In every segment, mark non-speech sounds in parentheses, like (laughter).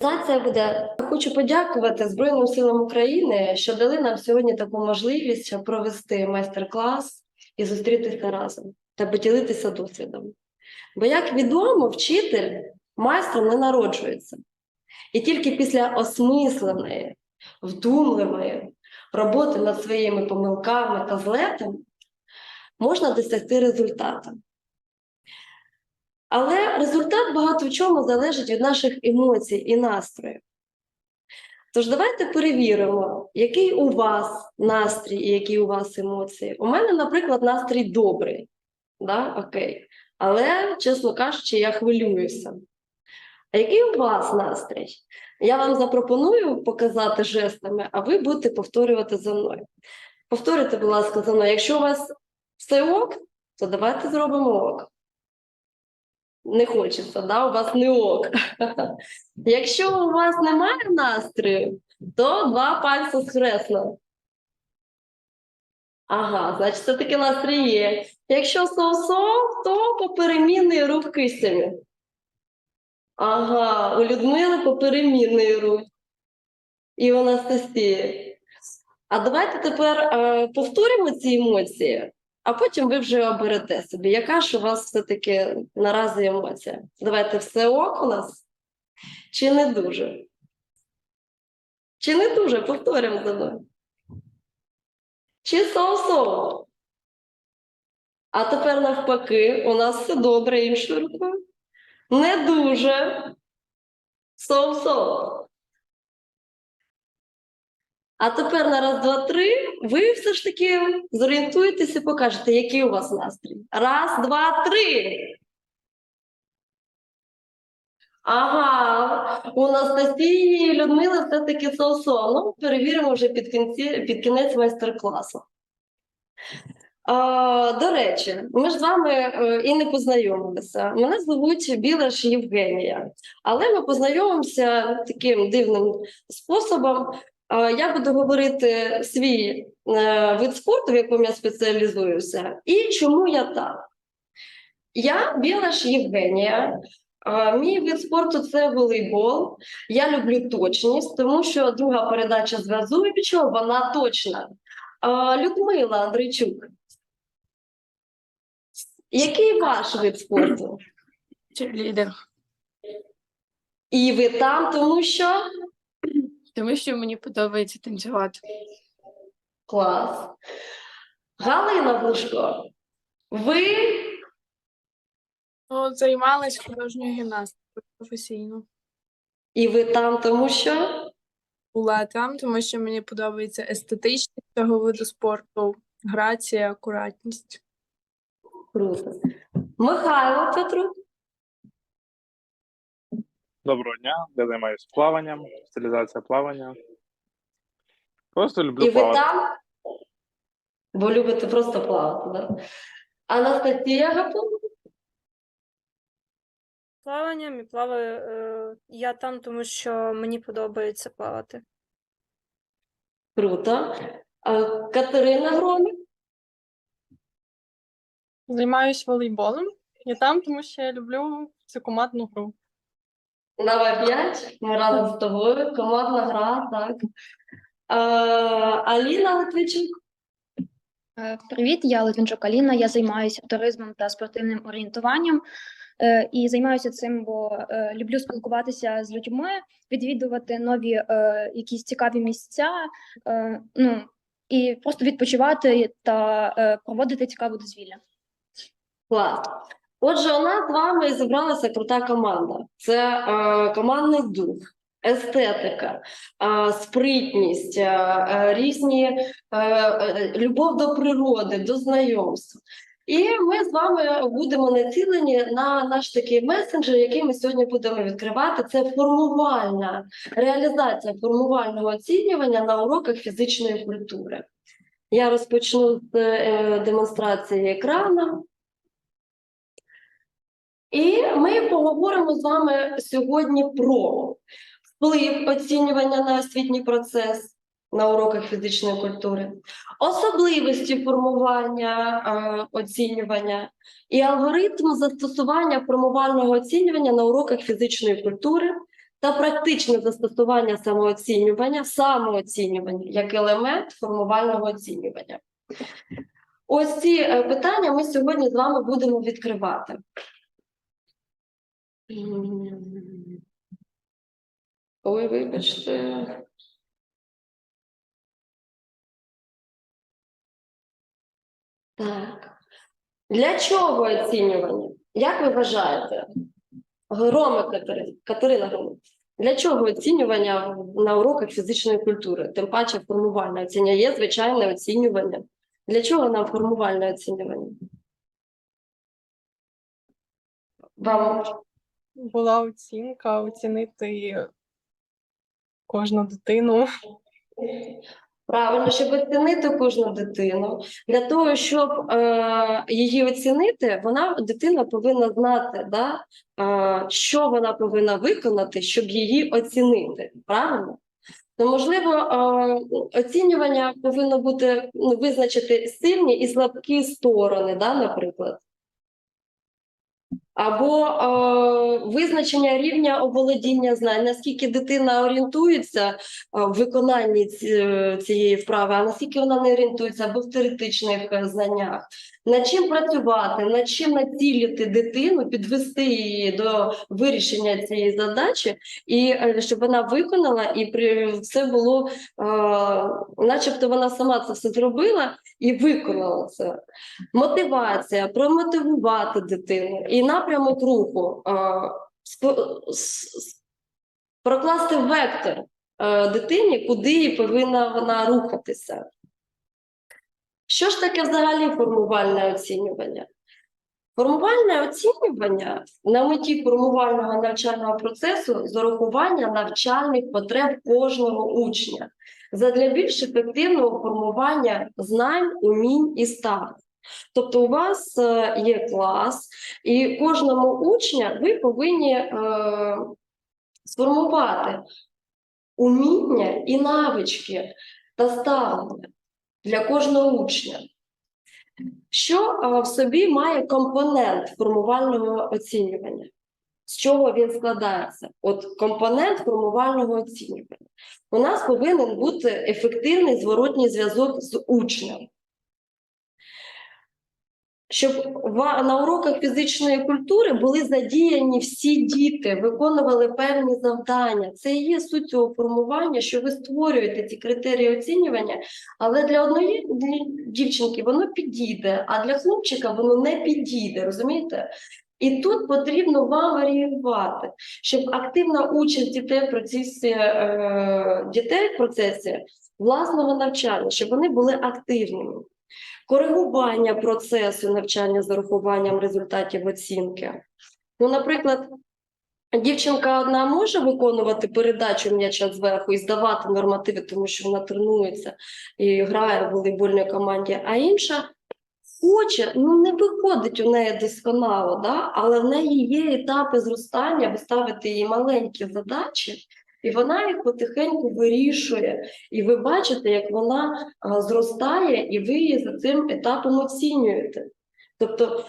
Презентація буде. Хочу подякувати Збройним силам України, що дали нам сьогодні таку можливість провести майстер-клас і зустрітися разом та поділитися досвідом. Бо, як відомо, вчитель майстром не народжується. І тільки після осмисленої, вдумливої роботи над своїми помилками та злетами можна досягти результату. Але результат багато в чому залежить від наших емоцій і настроїв. Тож давайте перевіримо, який у вас настрій і які у вас емоції. У мене, наприклад, настрій добрий. Да? Окей. Але, чесно кажучи, я хвилююся. А який у вас настрій? Я вам запропоную показати жестами, а ви будете повторювати за мною. Повторюйте, будь ласка, за мною. Якщо у вас все ок, то давайте зробимо ок. Не хочеться, да? у вас не ок. (laughs) Якщо у вас немає настрою, то два пальці схресно. Ага, значить, все-таки настрій є. Якщо сов-сов, то поперемінний рух кистями. Ага, у Людмили поперемінний рух. І у Анастасії. А давайте тепер е, повторимо ці емоції, а потім ви вже оберете собі, яка ж у вас все-таки наразі емоція. Давайте все ок у нас? Чи не дуже? Чи не дуже? Повторюємо за мною. Чи соу-соу? А тепер навпаки, у нас все добре іншою рукою. Не дуже. Соу-соу. А тепер на раз, два, три, ви все ж таки зорієнтуєтеся і покажете, який у вас настрій. Раз, два, три. Ага, у Анастасії і Людмили все-таки соу-соу. Ну, перевіримо вже під, кінці, під кінець майстер-класу. До речі, ми ж з вами е, і не познайомилися. Мене звуть Білаш Євгенія, але ми познайомимося таким дивним способом. Я буду говорити свій е, вид спорту, в якому я спеціалізуюся, і чому я так. Я Білаш Євгенія. Мій вид спорту це волейбол. Я люблю точність, тому що друга передача зв'язуючого, вона точна. Людмила Андрійчук. Який ваш вид спорту? Черлідер. І ви там, тому що Тому що мені подобається танцювати. клас. Галина Глушко, ви Ну, займалась художньою гімнастикою професійно. і ви там, тому що Була там, тому що мені подобається естетичність цього виду спорту, грація, акуратність. круто. Михайло Петрук, Доброго дня, я займаюся плаванням, стилізація плавання. Просто люблю і ви плавати. там, бо любите просто плавати. Да? Анастасія Гапун, Плаванням і плаваю е, я там, тому що мені подобається плавати. круто. А, Катерина Громік, Займаюсь волейболом. Я там, тому що я люблю цю командну гру. Давай п'ять. Ми разом з тобою. Командна гра, так. А, Аліна Литвичук. Е, Привіт, я Литвинчук Аліна. Я займаюся туризмом та спортивним орієнтуванням. Е, І займаюся цим, бо е, люблю спілкуватися з людьми, відвідувати нові е, якісь цікаві місця, е, ну і просто відпочивати та е, проводити цікаве дозвілля. Клас. Отже, у нас з вами зібралася крута команда. Це е, командний дух, естетика, е, спритність, е, е, різні е, е, любов до природи, до знайомств. І ми з вами будемо націлені на наш такий месенджер, який ми сьогодні будемо відкривати. Це формувальна реалізація формувального оцінювання на уроках фізичної культури. Я розпочну з е, демонстрації екрану. І ми поговоримо з вами сьогодні про вплив оцінювання на освітній процес на уроках фізичної культури, особливості формування е, оцінювання і алгоритм застосування формувального оцінювання на уроках фізичної культури та практичне застосування самооцінювання, самооцінювання як елемент формувального оцінювання. Ось ці е, питання ми сьогодні з вами будемо відкривати. Ой, вибачте. Так. Для чого оцінювання? Як ви вважаєте? Громи Катерина, Катерина Громи. Для чого оцінювання на уроках фізичної культури? Тим паче формувальне оцінювання. Є звичайне оцінювання. Для чого нам формувальне оцінювання? Вам була оцінка, оцінити кожну дитину. Правильно, щоб оцінити кожну дитину. Для того, щоб е, її оцінити, вона дитина повинна знати, да, е, що вона повинна виконати, щоб її оцінити. Правильно? То, можливо, е, оцінювання повинно бути ну, визначити сильні і слабкі сторони, да, наприклад. Або е, визначення рівня оволодіння знань, наскільки дитина орієнтується е, в виконанні цієї вправи, а наскільки вона не орієнтується або в теоретичних е, знаннях. Над чим працювати, над чим націлити дитину, підвести її до вирішення цієї задачі, і е, щоб вона виконала, і при все було, е, начебто вона сама це все зробила і виконала це. Мотивація, промотивувати дитину і напрямок руху, е, прокласти вектор е, дитині, куди їй повинна вона рухатися. Що ж таке взагалі формувальне оцінювання? Формувальне оцінювання на меті формувального навчального процесу з урахування навчальних потреб кожного учня задля більш ефективного формування знань, умінь і ставлень. Тобто у вас е, є клас, і кожному учня ви повинні е, сформувати уміння і навички та ставлення для кожного учня. Що в собі має компонент формувального оцінювання? З чого він складається? От компонент формувального оцінювання. У нас повинен бути ефективний зворотній зв'язок з учнем. Щоб на уроках фізичної культури були задіяні всі діти, виконували певні завдання. Це і є суть цього формування, що ви створюєте ці критерії оцінювання, але для одної дівчинки воно підійде, а для хлопчика воно не підійде, розумієте? І тут потрібно вам варіювати, щоб активна участь дітей в процесі е, дітей в процесі власного навчання, щоб вони були активними коригування процесу навчання з урахуванням результатів оцінки. Ну, наприклад, дівчинка одна може виконувати передачу м'яча зверху і здавати нормативи, тому що вона тренується і грає в волейбольній команді, а інша хоче, ну не виходить у неї досконало, да? але в неї є етапи зростання, ви ставите їй маленькі задачі, і вона їх потихеньку вирішує. І ви бачите, як вона зростає, і ви її за цим етапом оцінюєте. Тобто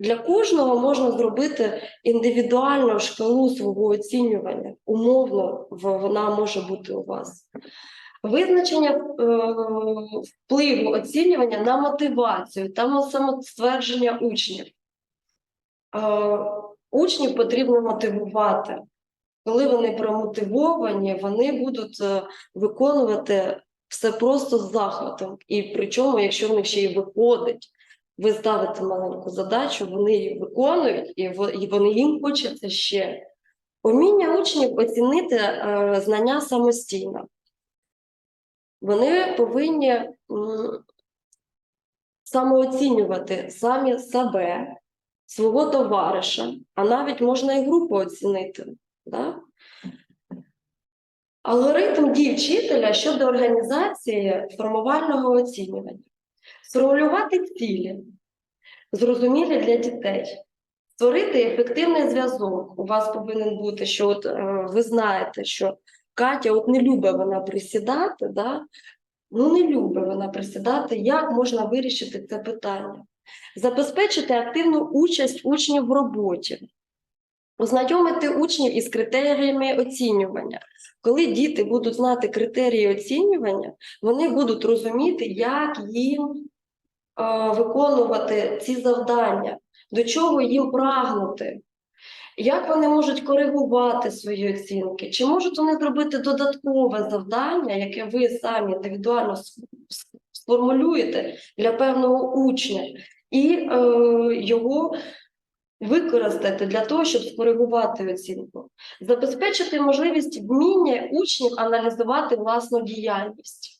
для кожного можна зробити індивідуальну шкалу свого оцінювання. Умовно вона може бути у вас. Визначення е, впливу оцінювання на мотивацію та самоствердження учнів. Е, учнів потрібно мотивувати. Коли вони промотивовані, вони будуть е, виконувати все просто з захватом. І причому, якщо в них ще й виходить, ви ставите маленьку задачу, вони її виконують, і вони їм хочеться ще. Уміння учнів оцінити е, знання самостійно. Вони повинні самооцінювати самі себе, свого товариша, а навіть можна і групу оцінити. Да? Алгоритм дій вчителя щодо організації формувального оцінювання. Сформулювати цілі, зрозумілі для дітей, створити ефективний зв'язок. У вас повинен бути, що от, е, ви знаєте, що Катя от не любить вона присідати, да? ну не любить вона присідати, як можна вирішити це питання? Забезпечити активну участь учнів в роботі. Ознайомити учнів із критеріями оцінювання. Коли діти будуть знати критерії оцінювання, вони будуть розуміти, як їм е, виконувати ці завдання, до чого їм прагнути, як вони можуть коригувати свої оцінки, чи можуть вони зробити додаткове завдання, яке ви самі індивідуально сформулюєте для певного учня, і е, його використати для того, щоб скоригувати оцінку, забезпечити можливість вміння учнів аналізувати власну діяльність.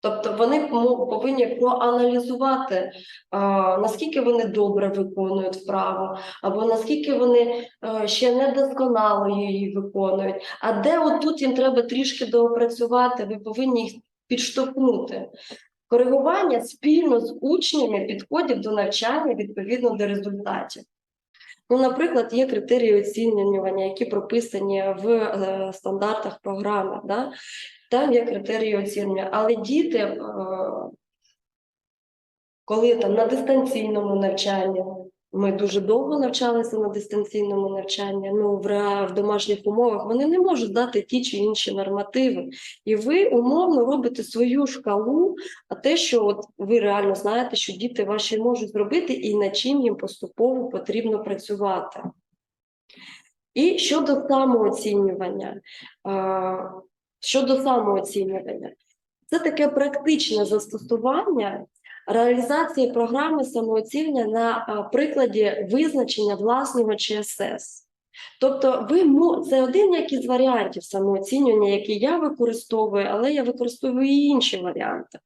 Тобто вони повинні проаналізувати, а, наскільки вони добре виконують вправу, або наскільки вони е, ще недосконало її виконують. А де отут їм треба трішки доопрацювати, ви повинні їх підштовхнути. Коригування спільно з учнями підходів до навчання відповідно до результатів. Ну, наприклад, є критерії оцінювання, які прописані в е, стандартах програми. Да? Там є критерії оцінювання, але діти, е, коли там на дистанційному навчанні, ми дуже довго навчалися на дистанційному навчанні, ну в, в домашніх умовах вони не можуть дати ті чи інші нормативи. І ви умовно робите свою шкалу, а те, що от ви реально знаєте, що діти ваші можуть зробити, і над чим їм поступово потрібно працювати. І щодо самооцінювання, щодо самооцінювання, це таке практичне застосування реалізації програми самооцінення на прикладі визначення власного ЧСС. Тобто, ви це один як із варіантів самооцінювання, який я використовую, але я використовую і інші варіанти.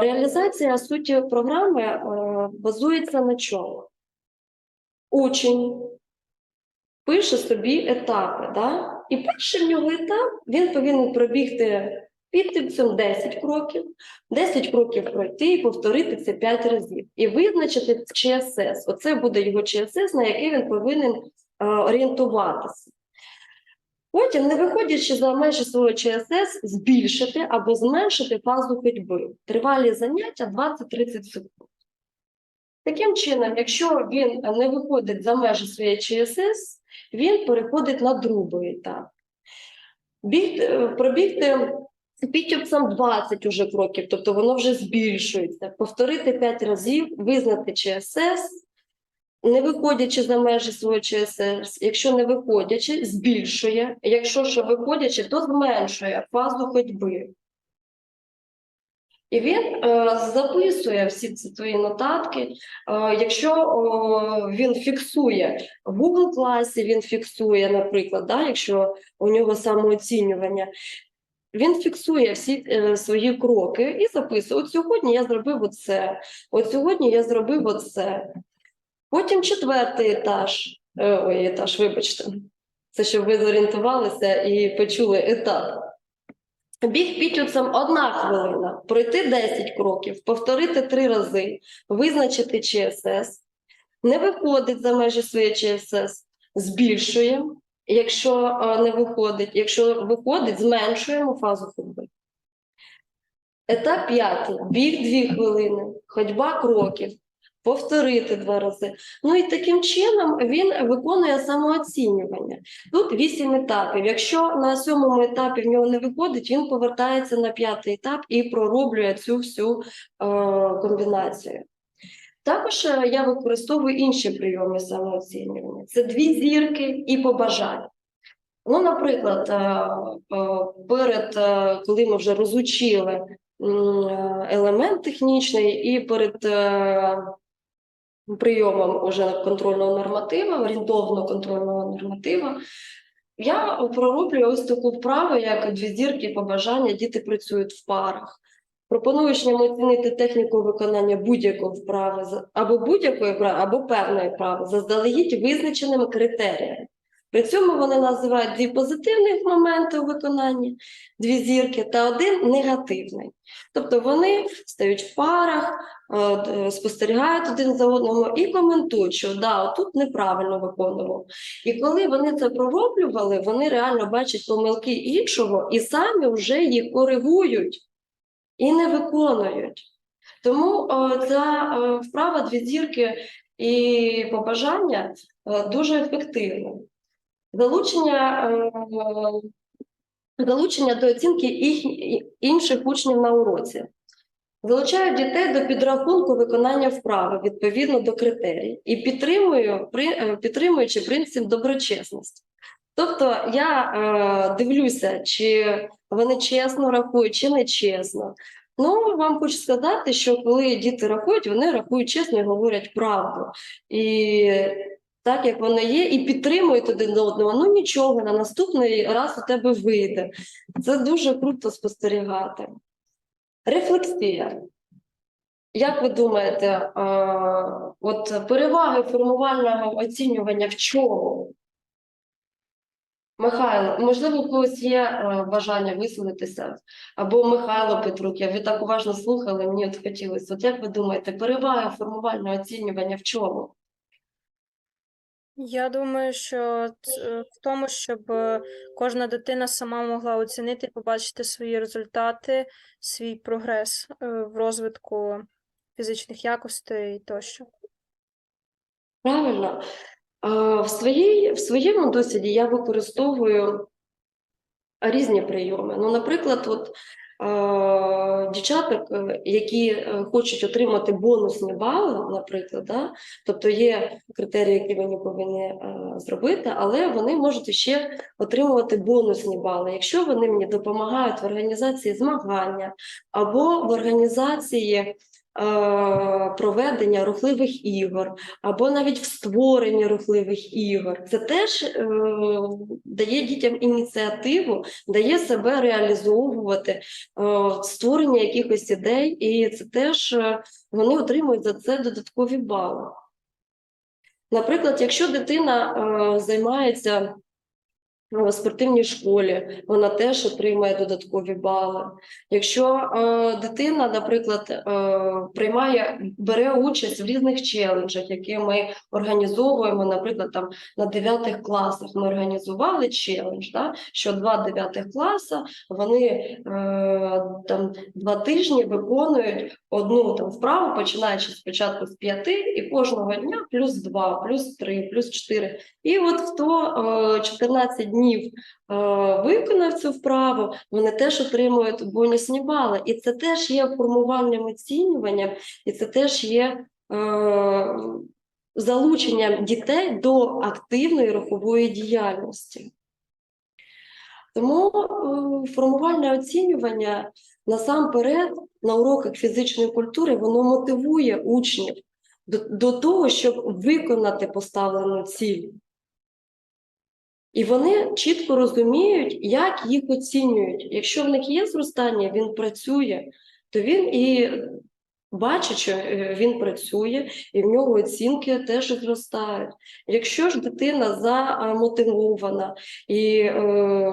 Реалізація суті програми базується на чому? Учень пише собі етапи, да? і перший в нього етап він повинен пробігти підтипцем 10 кроків, 10 кроків пройти і повторити це 5 разів. І визначити ЧСС. Оце буде його ЧСС, на який він повинен е, орієнтуватися. Потім, не виходячи за межі свого ЧСС, збільшити або зменшити фазу ходьби. Тривалі заняття 20-30 секунд. Таким чином, якщо він не виходить за межі своєї ЧСС, він переходить на другий етап. Біг, е, пробігти підтюпцем 20 уже кроків, тобто воно вже збільшується. Повторити 5 разів, визнати ЧСС, не виходячи за межі свого ЧСС, якщо не виходячи, збільшує, якщо що виходячи, то зменшує фазу ходьби. І він е, записує всі ці твої нотатки. Е, якщо о, він фіксує в Google класі, він фіксує, наприклад, да, якщо у нього самооцінювання, він фіксує всі е, свої кроки і записує: от сьогодні я зробив оце, от сьогодні я зробив оце. Потім четвертий етаж, е, ой, етаж, вибачте, це щоб ви зорієнтувалися і почули етап. Біг підтюцем одна хвилина, пройти 10 кроків, повторити три рази, визначити ЧСС, не виходить за межі своєї ЧСС, збільшує, якщо е, не виходить, якщо виходить, зменшуємо фазу ходьби. Етап п'ятий. Біг 2 хвилини, ходьба кроків, повторити два рази. Ну і таким чином він виконує самооцінювання. Тут вісім етапів. Якщо на сьомому етапі в нього не виходить, він повертається на п'ятий етап і пророблює цю всю е, комбінацію. Також е, я використовую інші прийоми самооцінювання: це дві зірки і побажання. Ну, наприклад, е, е, перед коли ми вже розучили елемент технічний, і перед прийомом уже контрольного норматива, орієнтовного контрольного норматива, я пророблюю ось таку вправу, як дві зірки побажання, діти працюють в парах. Пропоную учням оцінити техніку виконання будь-якої вправи або будь-якої вправи, або певної вправи, заздалегідь визначеними критеріями. При цьому вони називають дві позитивних моменти у виконанні, дві зірки, та один негативний. Тобто вони стають в парах, е, спостерігають один за одним і коментують, що да, тут неправильно виконував. І коли вони це пророблювали, вони реально бачать помилки іншого і самі вже їх коригують і не виконують. Тому ця вправа дві зірки і побажання дуже ефективне. Залучення, залучення до оцінки інших учнів на уроці. Залучають дітей до підрахунку виконання вправи відповідно до критерій і підтримую, підтримуючи принцип доброчесності. Тобто я е, дивлюся, чи вони чесно рахують, чи не чесно. Ну, вам хочу сказати, що коли діти рахують, вони рахують чесно і говорять правду. І так як воно є, і підтримують один одного. Ну нічого, на наступний раз у тебе вийде. Це дуже круто спостерігати. Рефлексія. Як ви думаєте, е, от переваги формувального оцінювання в чому? Михайло, можливо, у когось є е, бажання висловитися, або Михайло Петрук, я ви так уважно слухали, мені от хотілося. От як ви думаєте, переваги формувального оцінювання в чому? Я думаю, що в тому, щоб е, кожна дитина сама могла оцінити і побачити свої результати, свій прогрес е, в розвитку фізичних якостей тощо. Правильно. Е, В, своїй, в своєму досвіді я використовую різні прийоми. Ну, наприклад, от, е, дівчаток, е, які хочуть отримати бонусні бали, наприклад, да? тобто є критерії, які вони повинні зробити, але вони можуть ще отримувати бонусні бали, якщо вони мені допомагають в організації змагання або в організації проведення рухливих ігор, або навіть в створенні рухливих ігор. Це теж е, дає дітям ініціативу, дає себе реалізовувати, е, створення якихось ідей, і це теж е, вони отримують за це додаткові бали. Наприклад, якщо дитина е, займається в спортивній школі, вона теж отримує додаткові бали. Якщо е, дитина, наприклад, е, приймає, бере участь в різних челенджах, які ми організовуємо, наприклад, там на 9 класах ми організували челендж, да, що два 9 класа вони е, там два тижні виконують одну там вправу, починаючи спочатку з п'яти, і кожного дня плюс два, плюс три, плюс чотири. І от хто е, 14 днів е, виконав цю вправу, вони теж отримують бонусні бали. І це теж є формувальним оцінюванням, і це теж є е, залученням дітей до активної рухової діяльності. Тому е, формувальне оцінювання насамперед на уроках фізичної культури воно мотивує учнів до, до того, щоб виконати поставлену ціль. І вони чітко розуміють, як їх оцінюють. Якщо в них є зростання, він працює, то він і бачить, що е, він працює, і в нього оцінки теж зростають. Якщо ж дитина замотивована і е,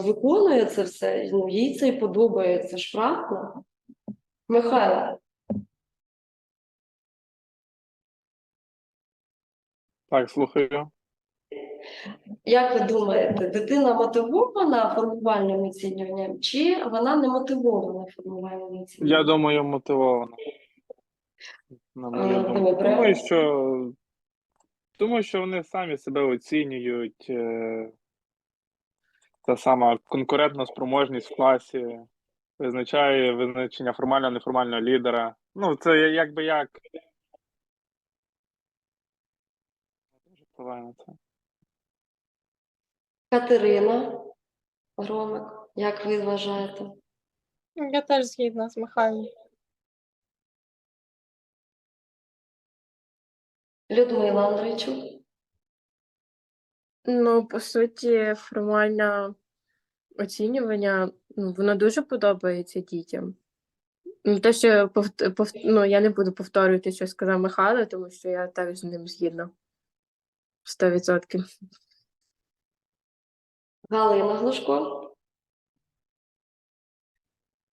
виконує це все, ну, їй це і подобається ж правда? Михайло, Так, слухаю. Як ви думаєте, дитина мотивована формувальним оцінюванням, чи вона не мотивована формувальним оцінюванням? Я думаю, мотивовано. На мою думку. Думаю, що думаю, що вони самі себе оцінюють. е, Та сама конкурентна спроможність в класі визначає визначення формального неформального лідера. Ну, це якби як. Дуже впливає на це. Катерина Громик, як ви вважаєте? Я теж згідна з Михайлом. Людмила Андрійчук? Ну, по суті, формальне оцінювання, ну, воно дуже подобається дітям. Ну, те, що повт... повт- ну, я не буду повторювати, що сказав Михайло, тому що я так з ним згідна. 100%. Галина Глушко?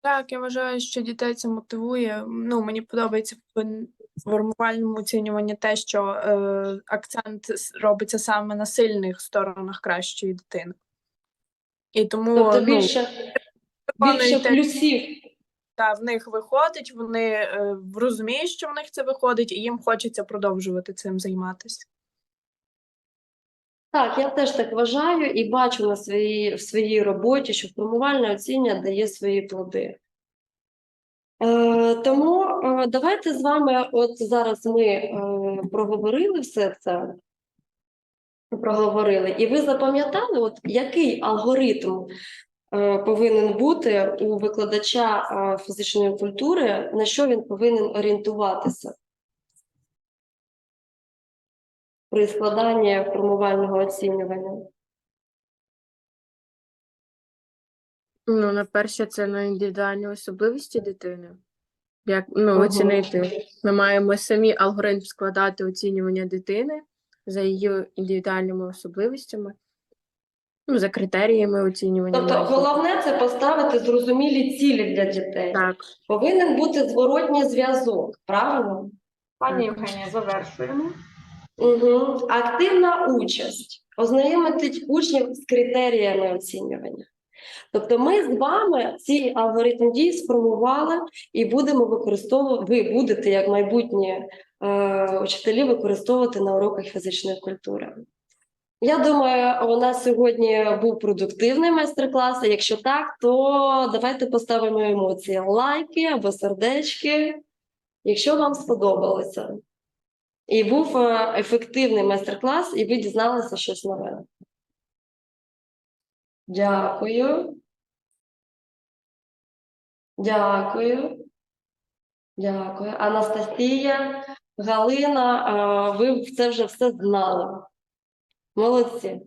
Так, я вважаю, що дітей це мотивує. Ну, мені подобається в формувальному оцінюванні те, що е, акцент робиться саме на сильних сторонах кращої дитини. І тому Тобто ну, більше, більше плюсів та в них виходить, вони е, розуміють, що в них це виходить, і їм хочеться продовжувати цим займатися. Так, я теж так вважаю і бачу на своїй, в своїй роботі, що формувальне оцінювання дає свої плоди. Е, тому е, давайте з вами, от зараз ми е, проговорили все це, проговорили, і ви запам'ятали, от який алгоритм е, повинен бути у викладача е, фізичної культури, на що він повинен орієнтуватися при складанні формувального оцінювання? Ну, на перше, це на індивідуальні особливості дитини. Як ну, Ага. оцінити? Ми маємо самі алгоритм складати оцінювання дитини за її індивідуальними особливостями, ну, за критеріями оцінювання. Тобто мають головне це поставити зрозумілі цілі для дітей. Так. Повинен бути зворотній зв'язок, правильно? Пані Євгенія, завершуємо. Угу. Активна участь. Ознайомити учнів з критеріями оцінювання. Тобто ми з вами цей алгоритм дій сформували і будемо використовувати, ви будете як майбутні е, учителі використовувати на уроках фізичної культури. Я думаю, у нас сьогодні був продуктивний майстер-клас. Якщо так, то давайте поставимо емоції лайки або сердечки, якщо вам сподобалося. І був е, ефективний майстер-клас, і ви дізналися щось нове. Дякую. Дякую. Дякую. Анастасія, Галина, е, ви це вже все знали. Молодці.